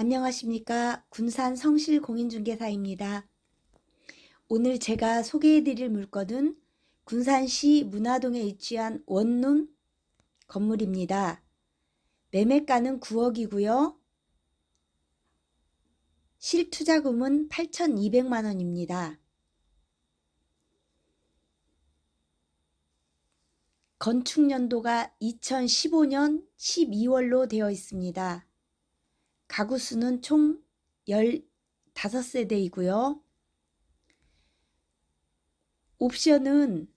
안녕하십니까. 군산 성실공인중개사입니다. 오늘 제가 소개해드릴 물건은 군산시 문화동에 위치한 원룸 건물입니다. 매매가는 9억이고요. 실투자금은 8,200만 원입니다. 건축 연도가 2015년 12월로 되어 있습니다. 가구 수는 총 15세대이고요. 옵션은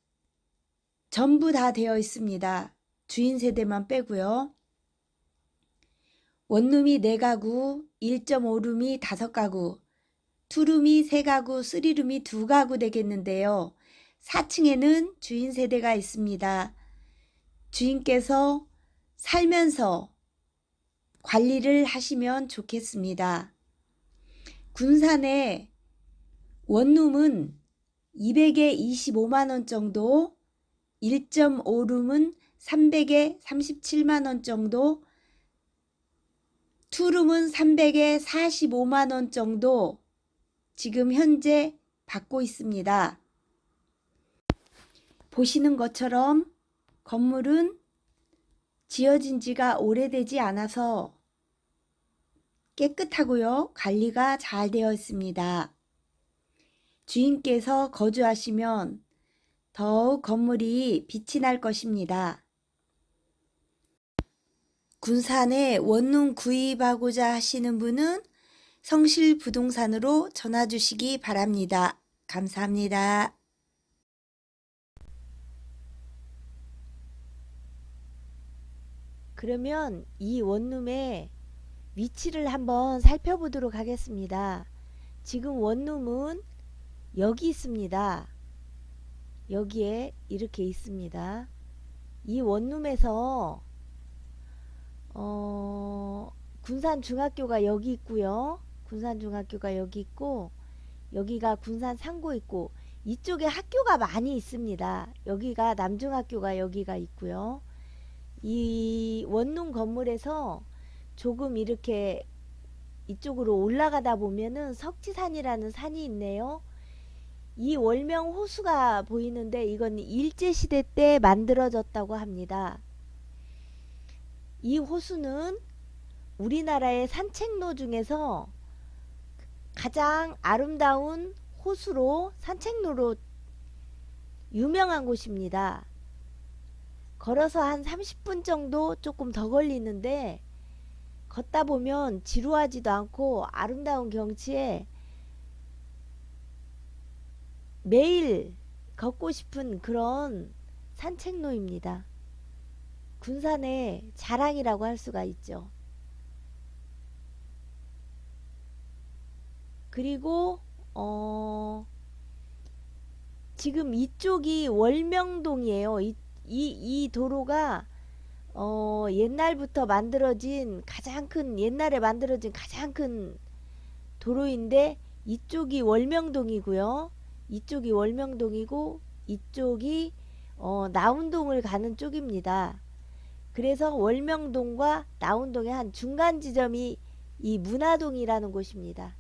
전부 다 되어 있습니다. 주인 세대만 빼고요. 원룸이 4가구, 1.5룸이 5가구, 투룸이 3가구, 3룸이 2가구 되겠는데요. 4층에는 주인 세대가 있습니다. 주인께서 살면서 관리를 하시면 좋겠습니다. 군산의 원룸은 200에 25만원 정도, 1.5룸은 300에 37만원 정도, 투룸은 300에 45만원 정도 지금 현재 받고 있습니다. 보시는 것처럼 건물은 지어진 지가 오래되지 않아서 깨끗하고요. 관리가 잘 되어 있습니다. 주인께서 거주하시면 더욱 건물이 빛이 날 것입니다. 군산에 원룸 구입하고자 하시는 분은 성실 부동산으로 전화 주시기 바랍니다. 감사합니다. 그러면 이 원룸의 위치를 한번 살펴보도록 하겠습니다. 지금 원룸은 여기 있습니다. 여기에 이렇게 있습니다. 이 원룸에서 어, 군산 중학교가 여기 있고요. 군산 중학교가 여기 있고 여기가 군산 상고 있고 이쪽에 학교가 많이 있습니다. 여기가 남중학교가 여기가 있고요. 이 원룸 건물에서 조금 이렇게 이쪽으로 올라가다 보면은 석지산이라는 산이 있네요. 이 월명 호수가 보이는데 이건 일제시대 때 만들어졌다고 합니다. 이 호수는 우리나라의 산책로 중에서 가장 아름다운 호수로 산책로로 유명한 곳입니다. 걸어서 한 30분 정도 조금 더 걸리는데 걷다 보면 지루하지도 않고 아름다운 경치에 매일 걷고 싶은 그런 산책로입니다. 군산의 자랑이라고 할 수가 있죠. 그리고 어 지금 이쪽이 월명동이에요. 이, 이, 이 도로가 어 옛날부터 만들어진 가장 큰 옛날에 만들어진 가장 큰 도로인데 이쪽이 월명동이고요. 이쪽이 월명동이고 이쪽이 어 나운동을 가는 쪽입니다. 그래서 월명동과 나운동의 한 중간 지점이 이 문화동이라는 곳입니다.